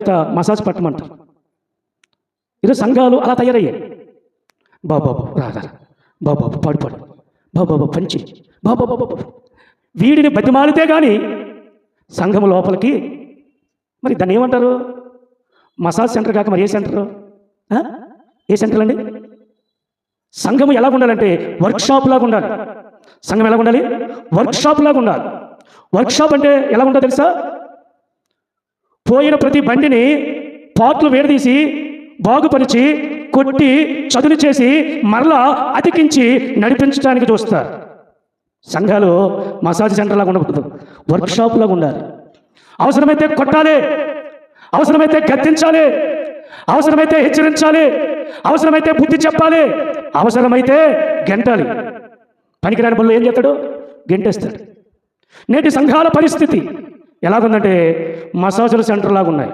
Massage పట్టమంటారు ఈరోజు సంఘాలు అలా తయారయ్యాయి. బాబాబు రాదా రా బాబా పాడు పాడు. బాబా పంచి. బాబా వీడిని బతిమాలితే కానీ సంఘం లోపలికి మరి దాన్ని ఏమంటారు? మసాజ్ సెంటర్ కాక మరి ఏ సెంటర్? ఏ సెంటర్ అండి? సంఘం ఎలా ఉండాలంటే వర్క్షాప్ లాగా ఉండాలి. సంఘం ఎలా ఉండాలి? వర్క్షాప్ లాగా ఉండాలి. వర్క్షాప్ అంటే ఎలా ఉంటుందో తెలుసా? పోయిన ప్రతి బండిని పాట్లు వేడదీసి బాగుపరిచి కొట్టి చదును చేసి మరలా అతికించి నడిపించడానికి చూస్తారు. సంఘాలు మసాజ్ సెంటర్లాగా ఉండకూడదు. వర్క్షాప్లాగా ఉండాలి. అవసరమైతే కొట్టాలి. అవసరమైతే గద్దించాలి. అవసరమైతే హెచ్చరించాలి. అవసరమైతే బుద్ధి చెప్పాలి. అవసరమైతే గెంటాలి. పనికిరాని బుల్లు ఏం చేస్తాడు? గెంటేస్తాడు. నేటి సంఘాల పరిస్థితి ఎలాగుందంటే మసాజుల సెంటర్ లాగా ఉన్నాయి